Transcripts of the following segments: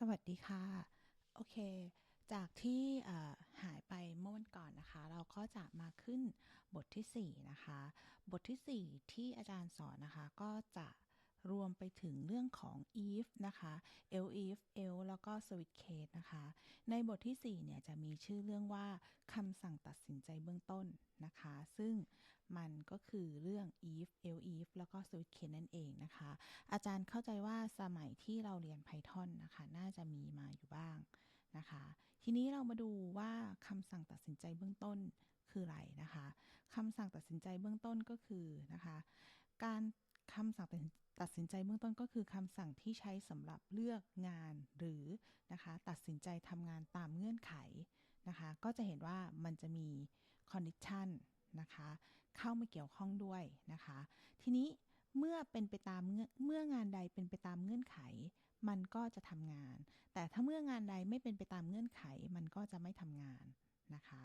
สวัสดีค่ะ โอเค จากที่หายไปเมื่อวันก่อนนะคะ เราก็จะมาขึ้นบทที่ 4 นะคะ บทที่ 4 ที่อาจารย์สอนนะคะ ก็จะรวมไปถึงเรื่องของ if นะคะ l if l แล้วก็ switch case นะคะ ในบทที่ 4 เนี่ยจะมีชื่อเรื่องว่าคำสั่งตัดสินใจเบื้องต้นนะคะ ซึ่ง มันก็คือเรื่อง if el if แล้วก็ switch case นั่นเองนะคะ อาจารย์เข้าใจว่าสมัยที่เราเรียน Python นะคะ น่าจะมีมาอยู่บ้างนะคะ ทีนี้เรามาดูว่าคำสั่งตัดสินใจเบื้องต้นคืออะไรนะคะคำสั่งตัดสินใจเบื้องต้นก็คือนะคะ การคำสั่งตัดสินใจเบื้องต้นก็คือคำสั่งที่ใช้สำหรับเลือกงานหรือนะคะตัดสินใจทำงานตามเงื่อนไขนะคะ ก็จะเห็นว่ามันจะมี condition นะคะ เข้ามาเกี่ยวข้องด้วยนะคะ ทีนี้เมื่อเป็นไปตามเมื่องานใดเป็นไปตามเงื่อนไข มันก็จะทำงาน แต่ถ้าเมื่องานใดไม่เป็นไปตามเงื่อนไข มันก็จะไม่ทำงานนะคะ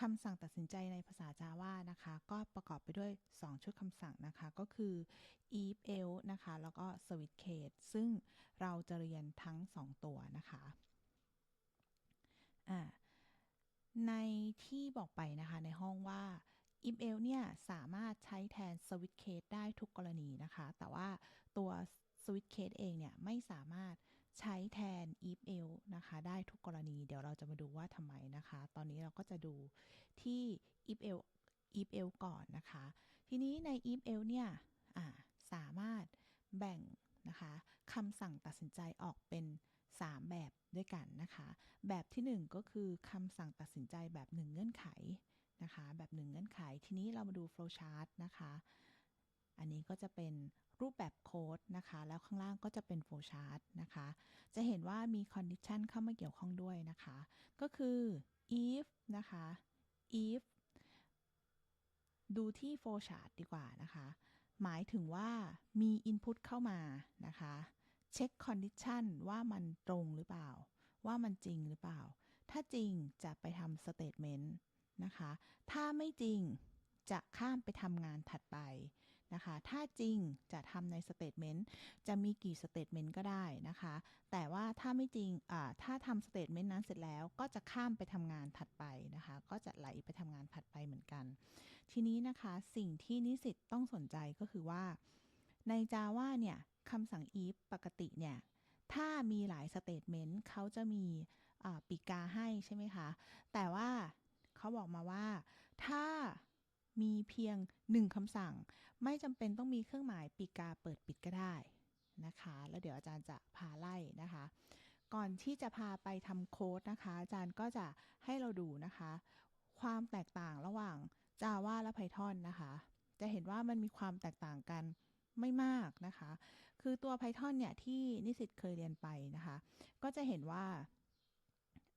คำสั่งตัดสินใจในภาษา Java นะคะ ก็ประกอบไปด้วย 2 ชุดคำสั่งนะคะ ก็คือ if else นะคะ แล้วก็ switch case ซึ่งเราจะเรียนทั้ง 2 ตัวนะคะในที่บอกไปนะคะในห้องว่า if else เนี่ยสามารถใช้แทน switch case ได้ทุกกรณีนะคะ แต่ว่าตัว switch case เองเนี่ยไม่สามารถใช้แทน if else นะคะ ได้ทุกกรณี เดี๋ยวเราจะมาดูว่าทำไมนะคะ ตอนนี้เราก็จะดูที่ if else if else ก่อนนะคะ ทีนี้ใน if else เนี่ยสามารถแบ่งนะคะคำสั่งตัดสินใจออกเป็น 3 แบบด้วยกันนะคะ แบบที่ 1 ก็คือคำสั่งตัดสินใจแบบ 1 เงื่อนไข นะคะ แบบ1เงื่อนไข ทีนี้เรามาดู flow chart นะคะ อันนี้ก็จะเป็นรูปแบบโค้ดนะคะ แล้วข้างล่างก็จะเป็นโฟล์ชาร์ตนะคะ จะเห็นว่ามีคอนดิชันเข้ามาเกี่ยวข้องด้วยนะคะ ก็คือ if นะคะ if ดูที่โฟล์ชาร์ตดีกว่านะคะ หมายถึงว่ามี input เข้ามานะคะ เช็คคอนดิชันว่ามันตรงหรือเปล่า ว่ามันจริงหรือเปล่า ถ้าจริงจะไปทำสเตทเมนต์ นะคะ ถ้าไม่จริงจะข้ามไปทำงานถัดไปนะคะ ถ้าจริงจะทำในสเตทเมนต์จะมีกี่สเตทเมนต์ก็ได้นะคะ แต่ว่าถ้าไม่จริงอ่าถ้าทำสเตทเมนต์นั้นเสร็จแล้วก็จะข้ามไปทำงานถัดไปนะคะ ก็จะไหลไปทำงานถัดไปเหมือนกัน ทีนี้นะคะสิ่งที่นิสิตต้องสนใจก็คือว่า ใน Java เนี่ยคำสั่ง if ปกติเนี่ยถ้ามีหลายสเตทเมนต์เขาจะมีปีกาให้ใช่ไหมคะ แต่ว่า เขาบอกมาว่า ถ้ามีเพียงหนึ่งคำสั่ง ไม่จำเป็นต้องมีเครื่องหมายปีกาเปิดปิดก็ได้นะคะ แล้วเดี๋ยวอาจารย์จะพาไล่นะคะ ก่อนที่จะพาไปทำโค้ดนะคะ อาจารย์ก็จะให้เราดูนะคะ ความแตกต่างระหว่าง Java และ Python นะคะ จะเห็นว่ามันมีความแตกต่างกันไม่มากนะคะ คือตัว Python เนี่ยที่นิสิตเคยเรียนไปนะคะ ก็จะเห็นว่า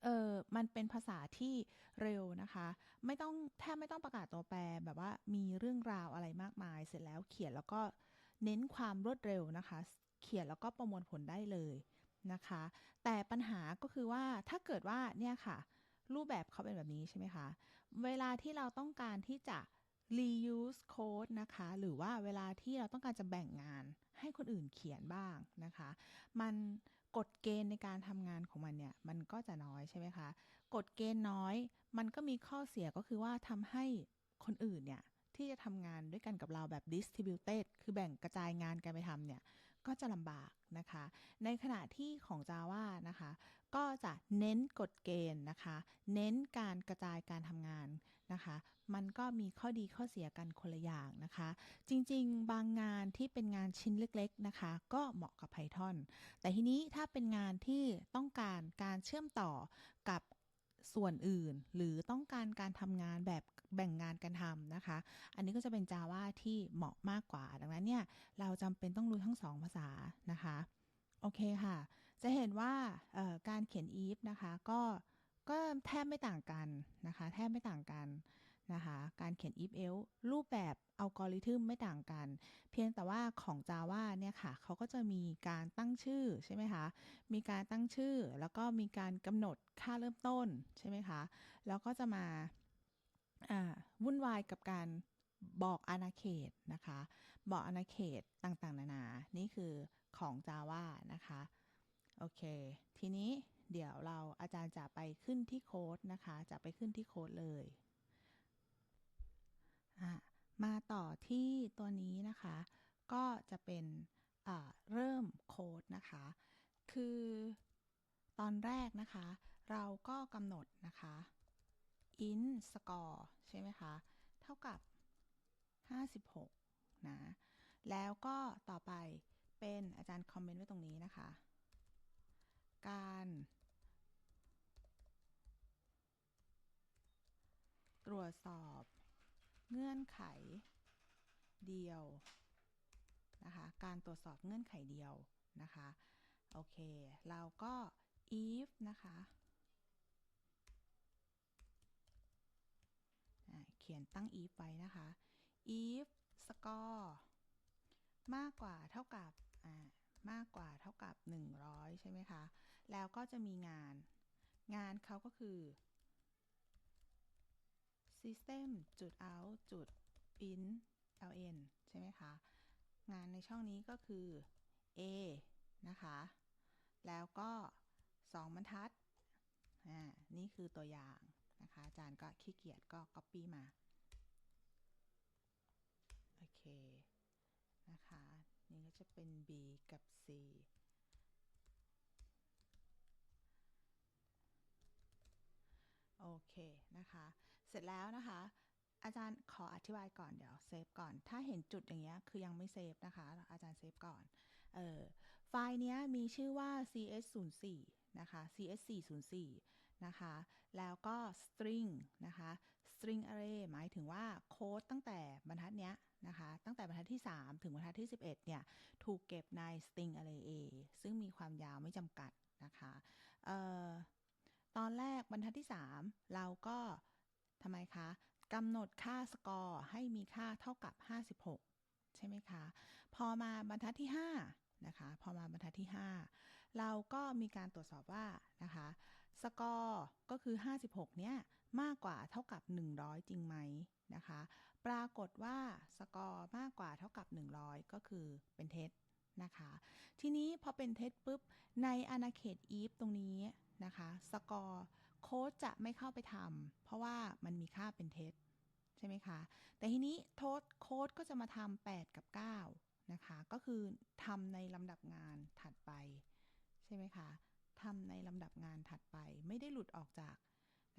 เออมันเป็นภาษาที่เร็วนะคะ ไม่ต้องแทบไม่ต้องประกาศตัวแปรแบบว่ามีเรื่องราวอะไรมากมาย เสร็จแล้วเขียนแล้วก็เน้นความรวดเร็วนะคะ เขียนแล้วก็ประมวลผลได้เลยนะคะ แต่ปัญหาก็คือว่าถ้าเกิดว่าเนี่ยค่ะ รูปแบบเขาเป็นแบบนี้ใช่ไหมคะ เวลาที่เราต้องการที่จะ reuse code นะคะ หรือว่าเวลาที่เราต้องการจะแบ่งงานให้คนอื่นเขียนบ้างนะคะ มัน กฎเกณฑ์ในการทำงานของมันเนี่ย มันก็จะน้อยใช่ไหมคะ กฎเกณฑ์น้อย มันก็มีข้อเสียก็คือว่าทำให้คนอื่นเนี่ยที่จะทำงานด้วยกันกับเราแบบ distributed คือแบ่งกระจายงานกันไปทำเนี่ย ก็จะลำบากนะคะ ในขณะที่ของ Java นะคะ ก็จะเน้นกฎเกณฑ์นะคะ เน้นการกระจายการทำงาน นะคะ มันก็มีข้อดีข้อเสียกันคนละอย่างนะคะ จริงๆ บางงานที่เป็นงานชิ้นเล็กๆนะคะ ก็เหมาะกับ Python แต่ทีนี้ถ้าเป็นงานที่ต้องการการเชื่อมต่อกับส่วนอื่น หรือต้องการการทำงานแบบแบ่งงานกันทำนะคะ อันนี้ก็จะเป็น Java ที่เหมาะมากกว่า ดังนั้นเนี่ยเราจำเป็นต้องรู้ทั้งสองภาษานะคะ โอเคค่ะ จะเห็นว่าการเขียน if นะคะ ก็ ก็แทบไม่ต่างกันนะคะ แทบไม่ต่างกันนะคะ การเขียน if else รูปแบบอัลกอริทึมไม่ต่างกัน เพียงแต่ว่าของ Java เนี่ยค่ะ เขาก็จะมีการตั้งชื่อใช่ไหมคะ มีการตั้งชื่อ แล้วก็มีการกำหนดค่าเริ่มต้นใช่ไหมคะ แล้วก็จะมาวุ่นวายกับการบอกอาณาเขตนะคะ บอกอาณาเขตต่างๆ นานา นี่คือของ Java นะคะ โอเค ทีนี้ เดี๋ยวเราอาจารย์จะไปขึ้นที่โค้ดนะคะ จะไปขึ้นที่โค้ดเลยมาต่อที่ตัวนี้นะคะ ก็จะเป็นเริ่มโค้ดนะคะ คือตอนแรกนะคะ เราก็กำหนดนะคะ int score ใช่ไหมคะ เท่ากับ 56 นะ แล้วก็ต่อไปเป็นอาจารย์คอมเมนต์ไว้ตรงนี้นะคะ การ ตรวจสอบ เงื่อนไข เดียวนะคะการตรวจสอบเงื่อนไขเดียวนะคะโอเค เราก็ if นะคะเขียนตั้ง if ไว้นะคะ if score มากกว่าเท่ากับ มากกว่าเท่ากับ 100 ใช่ไหมคะ แล้วก็จะมีงาน งานเขาก็คือ system จุด out จุด print ln ใช่ไหมคะ งานในช่องนี้ก็คือ a นะคะ แล้วก็ 2 บรรทัด อ่า นี่คือตัวอย่างนะคะ อาจารย์ก็ขี้เกียจก็ copy มา โอเค จะเป็น b กับ c โอเคนะคะ เสร็จแล้วนะคะ อาจารย์ขออธิบายก่อนเดี๋ยวเซฟก่อน ถ้าเห็นจุดอย่างเงี้ยคือยังไม่เซฟนะคะ อาจารย์เซฟก่อน เออไฟล์เนี้ยมีชื่อว่า cs04 นะคะ cs404 นะคะ แล้วก็ string นะคะ string array หมายถึงว่าโค้ดตั้งแต่บรรทัดเนี้ยนะคะ ตั้งแต่บรรทัดที่ 3 ถึงบรรทัดที่ 11 เนี่ย ถูกเก็บใน string array A ซึ่งมีความยาวไม่จำกัดนะคะเอ่อตอนแรกบรรทัดที่ 3 เราก็ทำไมคะกำหนดค่าสกอร์ให้มีค่าเท่ากับ 56 ใช่ไหมคะ พอมาบรรทัดที่ 5 นะคะ พอมาบรรทัดที่ 5 เราก็มีการตรวจสอบว่านะคะ สกอร์ก็คือ 56 เนี่ย มากกว่าเท่ากับ 100 จริงไหมนะคะ ปรากฏว่าสกอร์มากกว่าเท่ากับ 100 ก็คือเป็นเท็จนะคะ ทีนี้พอเป็นเท็จปุ๊บ ในอาณาเขต if ตรงนี้นะคะ สกอร์โค้ดจะไม่เข้าไปทำเพราะว่ามันมีค่าเป็นเท็จใช่ไหมคะ แต่ทีนี้โทษโค้ดก็จะมาทำ8กับ 9 นะคะ ก็คือทำในลำดับงานถัดไป ใช่ไหมคะทำในลำดับงานถัดไป ไม่ได้หลุดออกจาก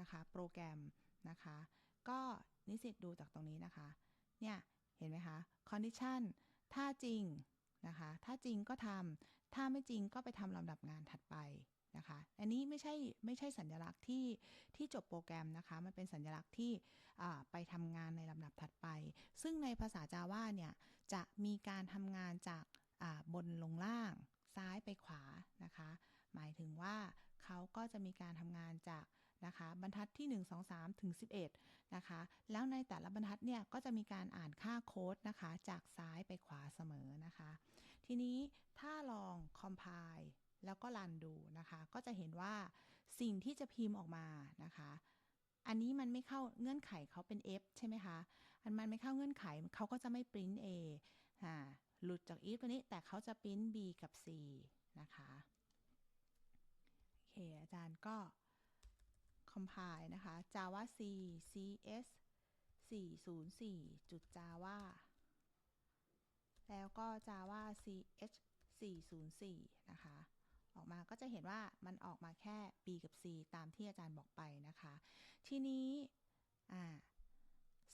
นะคะโปรแกรมนะคะ ก็นิสิตดูจากตรงนี้นะคะ เนี่ยเห็นไหมคะ condition ถ้าจริงนะคะ ถ้าจริงก็ทำถ้าไม่จริงก็ไปทำลำดับงานถัดไปนะคะ อันนี้ไม่ใช่ไม่ใช่สัญลักษณ์ที่ที่จบโปรแกรมนะคะ มันเป็นสัญลักษณ์ที่ไปทำงานในลำดับถัดไป ซึ่งในภาษาจาว่าเนี่ย จะมีการทำงานจากบนลงล่างซ้ายไปขวานะคะ หมายถึงว่าเขาก็จะมีการทำงานจาก นะคะบรรทัดที่ 1 2 3 ถึง 11 นะคะ แล้วในแต่ละบรรทัดเนี่ยก็จะมีการอ่านค่าโค้ดนะคะ จากซ้ายไปขวาเสมอนะคะ ทีนี้ถ้าลองคอมไพล์แล้วก็รันดูนะคะ ก็จะเห็นว่าสิ่งที่จะพิมพ์ออกมานะคะอันนี้มันไม่เข้าเงื่อนไขเขาเป็น F ใช่ไหมคะ อันมันไม่เข้าเงื่อนไขเขาก็จะไม่ปริ้น A อ่า หลุดจาก if ตัวนี้ แต่เขาจะปริ้น B กับ C นะคะ โอเค อาจารย์ก็ compile นะคะ java c cs 404จุด java แล้วก็ java ch 404 นะคะ ออกมาก็จะเห็นว่ามันออกมาแค่ b กับ c ตามที่อาจารย์บอกไปนะคะ ทีนี้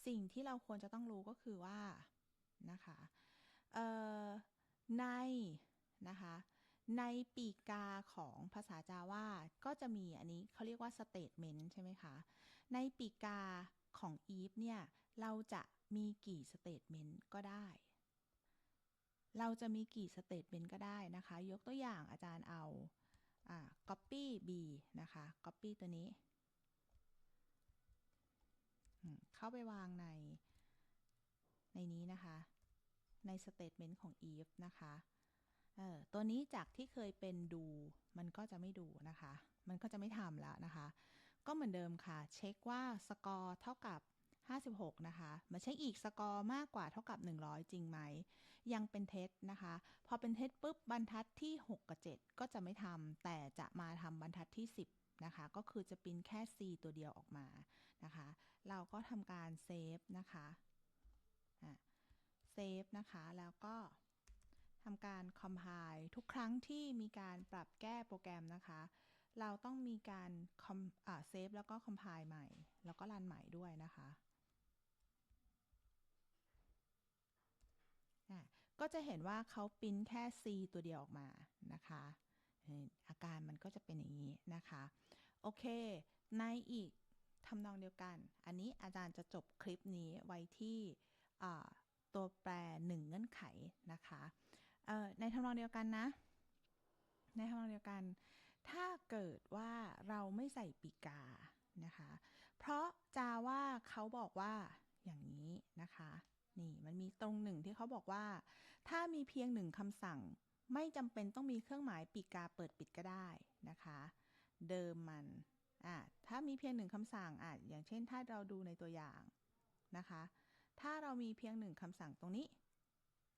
สิ่งที่เราควรจะต้องรู้ก็คือว่านะคะใน ในปีกาของภาษาจาว่าก็จะมีอันนี้เขาเรียกว่า statement ใช่ไหมคะ ในปีกาของ if เนี่ย เราจะมีกี่ statement ก็ได้ เราจะมีกี่ statement ก็ได้นะคะ ยกตัวอย่างอาจารย์เอา copy b นะคะ copy ตัวนี้ เข้าไปวางใน ในนี้นะคะ ใน statement ของ if นะคะ เออตัวนี้จากที่เคยเป็นดู มันก็จะไม่ดูนะคะ มันก็จะไม่ทำแล้วนะคะ ก็เหมือนเดิมค่ะ เช็คว่าสกอร์เท่ากับ 56 นะคะ มาเช็คอีกสกอร์มากกว่าเท่ากับ 100 จริงไหม ยังเป็นเท็จนะคะ พอเป็นเท็จปุ๊บบรรทัดที่ 6 กับ 7 ก็จะไม่ทำแต่จะมาทำบรรทัดที่ 10นะคะก็คือจะปิ้นแค่ C ตัวเดียวออกมานะคะ เราก็ทำการเซฟนะคะเซฟนะคะ แล้วก็ ทำการ compile ทุกครั้งที่มีการปรับแก้โปรแกรมนะคะ เราต้องมีการเซฟแล้วก็ compile ใหม่ แล้วก็รันใหม่ด้วยนะคะก็จะเห็นว่าเขาปิ้นแค่ C ตัวเดียวออกมานะคะ อาการมันก็จะเป็นอย่างนี้นะคะ โอเค ในอีกทำนองเดียวกัน อันนี้อาจารย์จะจบคลิปนี้ไว้ที่ตัวแปรหนึ่งเงื่อนไขนะคะ ในทำนองเดียวกันนะ ในทำนองเดียวกัน ถ้าเกิดว่าเราไม่ใส่ปีกานะคะ เพราะจาว่าเขาบอกว่าอย่างนี้นะคะ นี่มันมีตรงหนึ่งที่เขาบอกว่า ถ้ามีเพียงหนึ่งคำสั่ง ไม่จำเป็นต้องมีเครื่องหมายปีกาเปิดปิดก็ได้นะคะ เดิมมันอะถ้ามีเพียงหนึ่งคำสั่งอะอย่างเช่น ถ้าเราดูในตัวอย่างนะคะ ถ้าเรามีเพียงหนึ่งคำสั่งตรงนี้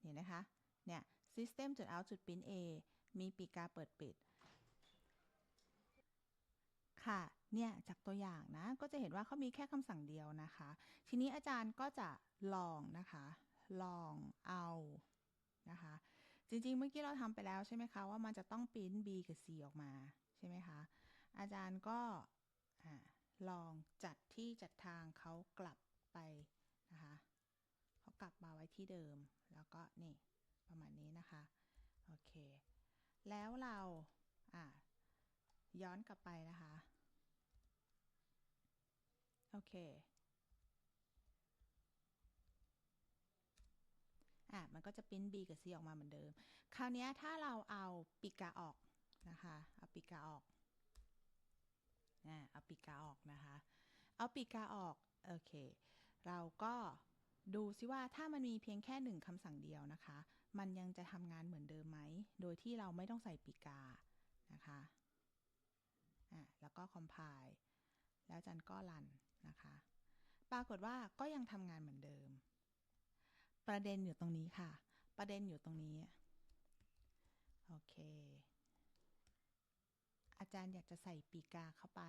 เห็นนะคะ เนี่ย system จุด out จุด print a มีปีกาเปิดปิด ค่ะ เนี่ย จากตัวอย่างนะ ก็จะเห็นว่าเขามีแค่คำสั่งเดียวนะคะ ทีนี้อาจารย์ก็จะลองนะคะ ลองเอานะคะ จริงๆ เมื่อกี้เราทำไปแล้วใช่ไหมคะว่ามันจะต้องปริ้น b กับ c ออกมาใช่ไหมคะ อาจารย์ก็ลองจัดที่จัดทางเขากลับไปนะคะเขากลับมาไว้ที่เดิมแล้วก็นี่ ประมาณนี้นะคะ โอเค แล้วเราอะย้อนกลับไปนะคะ โอเคอะมันก็จะปิ้น B กับ C ออกมาเหมือนเดิม คราวนี้ถ้าเราเอาปีกาออกนะคะ เอาปีกาออกอะเอาปีกาออกนะคะ เอาปีกาออก โอเค เราก็ดูซิว่าถ้ามันมีเพียงแค่หนึ่งคำสั่งเดียวนะคะ มันยังจะทำงานเหมือนเดิมไหม โดยที่เราไม่ต้องใส่ปีกา นะคะอะแล้วก็ compile แล้วจันก็รันนะคะ ปรากฏว่าก็ยังทำงานเหมือนเดิม ประเด็นอยู่ตรงนี้ค่ะ ประเด็นอยู่ตรงนี้ โอเค อาจารย์อยากจะใส่ปีกาเข้าไป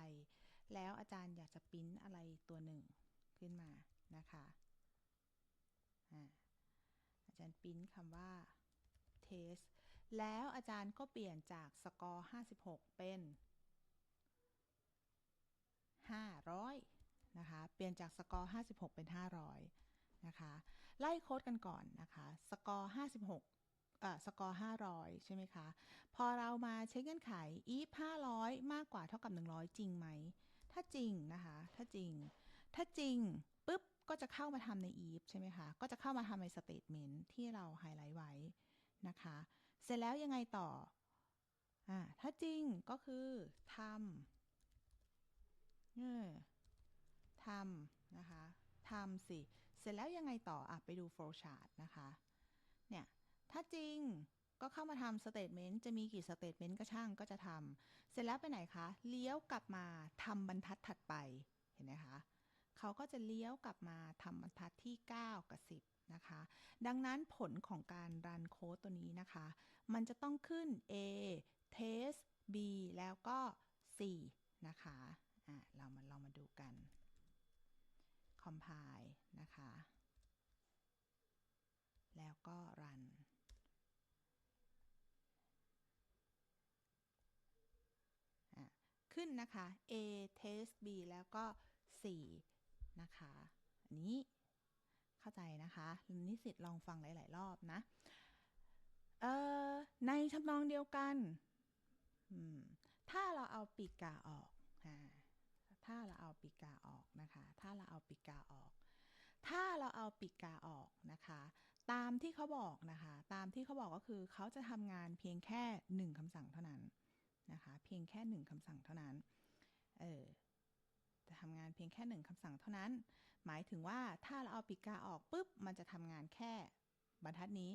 แล้วอาจารย์อยากจะปิ้นอะไรตัวหนึ่งขึ้นมานะคะ อาจารย์ปิ้นคำว่า test แล้วอาจารย์ก็เปลี่ยนจากสกอร์ 56 เป็น 500 นะคะ เปลี่ยนจากสกอร์ 56 เป็น 500 นะคะ ไล่โค้ดกันก่อนนะคะ สกอร์ 56เอ่อสกอร์ 500 ใช่ไหมคะ พอเรามาเช็คเงื่อนไข if 500 มากกว่าเท่ากับ 100 จริงไหม ถ้าจริงนะคะ ถ้าจริง ถ้าจริงปุ๊บก็จะเข้ามาทำใน if ใช่ไหมคะ ก็จะเข้ามาทำใน statement ที่เราไฮไลท์ไว้นะคะ เสร็จแล้วยังไงต่ออ่าถ้าจริงก็คือทำเออทำนะคะทำสิ เสร็จแล้วยังไงต่ออะไปดู flow chart นะคะ เนี่ย ถ้าจริงก็เข้ามาทำ statement จะมีกี่ statement ก็ช่างก็จะทำเสร็จแล้วไปไหนคะ เลี้ยวกลับมาทำบรรทัดถัดไป เห็นไหมคะ เขาก็จะเลี้ยวกลับมาทำบรรทัดที่ 9 กับ 10 นะคะ ดังนั้นผลของการรันโค้ดตัวนี้นะคะ มันจะต้องขึ้น A test B แล้วก็ C นะคะอะเรามาลองมาดูกัน compile นะคะ แล้วก็รันขึ้นนะคะ A test B แล้วก็ 4 นะคะอันนี้เข้าใจนะคะนิสิตลองฟังหลาย ๆ รอบนะในทำนองเดียวกัน ถ้าเราเอาปีกาออก ถ้าเราเอาปีกาออกนะคะ ถ้าเราเอาปีกาออก ถ้าเราเอาปีกาออกนะคะ ตามที่เขาบอกนะคะ ตามที่เขาบอกก็คือเขาจะทำงานเพียงแค่หนึ่งคำสั่งเท่านั้นนะคะ เพียงแค่หนึ่งคำสั่งเท่านั้น เออ จะทำงานเพียงแค่หนึ่งคำสั่งเท่านั้น หมายถึงว่าถ้าเราเอาปีกาออกปุ๊บ มันจะทำงานแค่บรรทัดนี้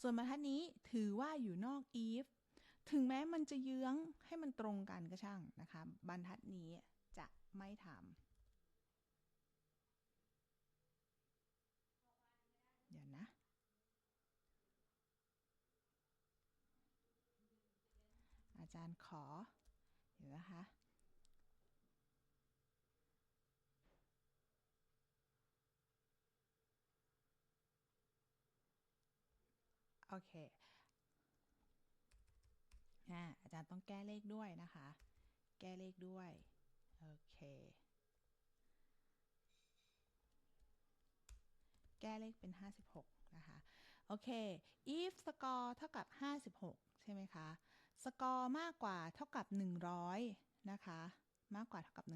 ส่วนบรรทัดนี้ถือว่าอยู่นอก if ถึงแม้มันจะเยื้องให้มันตรงกันก็ช่างนะคะ บรรทัดนี้จะไม่ทำเดี๋ยวนะอาจารย์ขอ เดี๋ยวนะคะ โอเคอาจารย์ต้องแก้เลขด้วยนะคะ แก้เลขด้วย โอเค แก้เลขเป็น 56 นะคะ โอเค if score เท่ากับ 56 ใช่ไหมคะ score มากกว่าเท่ากับ 100 นะคะ มากกว่าเท่ากับ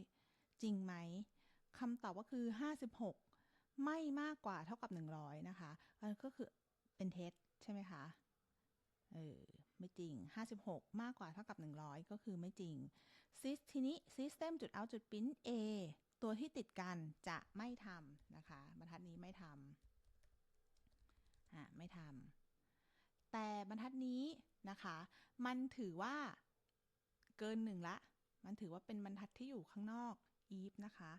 100 จริงไหม คำตอบก็คือ 56 ไม่มากกว่าเท่ากับ 100 นะคะอันนนก็คือ เป็นเท็จใช่ไหมคะ เออ ไม่จริง 56 มากกว่าเท่ากับ 100 ก็คือไม่จริง Sys ทีนี้ system จุด out จุด print a ตัวที่ติดกันจะไม่ทำนะคะ บรรทัดนี้ไม่ทำอ่าไม่ทำแต่บรรทัดนี้นะคะ มันถือว่าเกินหนึ่งละ มันถือว่าเป็นบรรทัดที่อยู่ข้างนอก if นะคะ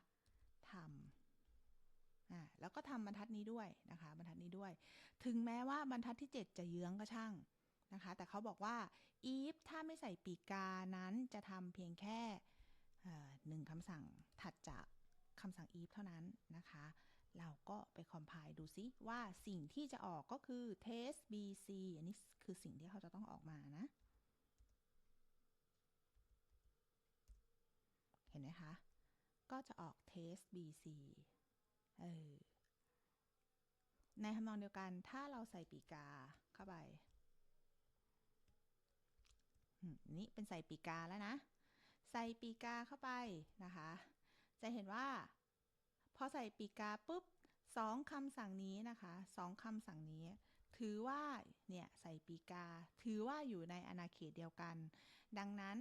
ทำ อ่าแล้วก็ทำบรรทัดนี้ด้วยนะคะ บรรทัดนี้ด้วย ถึงแม้ว่าบรรทัดที่ 7 จะเยื้องก็ช่างนะคะ แต่เขาบอกว่า if ถ้าไม่ใส่ปีกานั้นจะทำเพียงแค่หนึ่งคำสั่งถัดจากคำสั่ง if เท่านั้นนะคะ เราก็ไปคอมไพล์ดูซิว่าสิ่งที่จะออกก็คือ test bc อันนี้คือสิ่งที่เขาจะต้องออกมานะ เห็นไหมคะ ก็จะออก test bc เออในทำนองเดียวกันถ้าเราใส่ปีกาเข้าไปนี่เป็นใส่ปีกาแล้วนะ ใส่ปีกาเข้าไปนะคะ จะเห็นว่า พอใส่ปีกาปุ๊บสองคำสั่งนี้นะคะสองคำสั่งนี้ ถือว่าเนี่ยใส่ปีกา ถือว่าอยู่ในอาณาเขตเดียวกัน ดังนั้น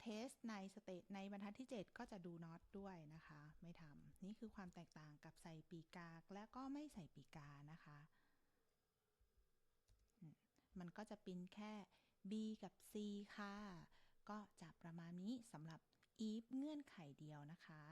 เทสในสเตตในบรรทัดที่ 7 ก็จะดู not ด้วยนะคะ ไม่ทำ นี่คือความแตกต่างกับใส่ปีกาก และก็ไม่ใส่ปีกานะคะมมันก็จะเป็นแค่ B กับ C ค่ะ ก็จะประมาณนี้สำหรับ if เงื่อนไขเดียวนะคะ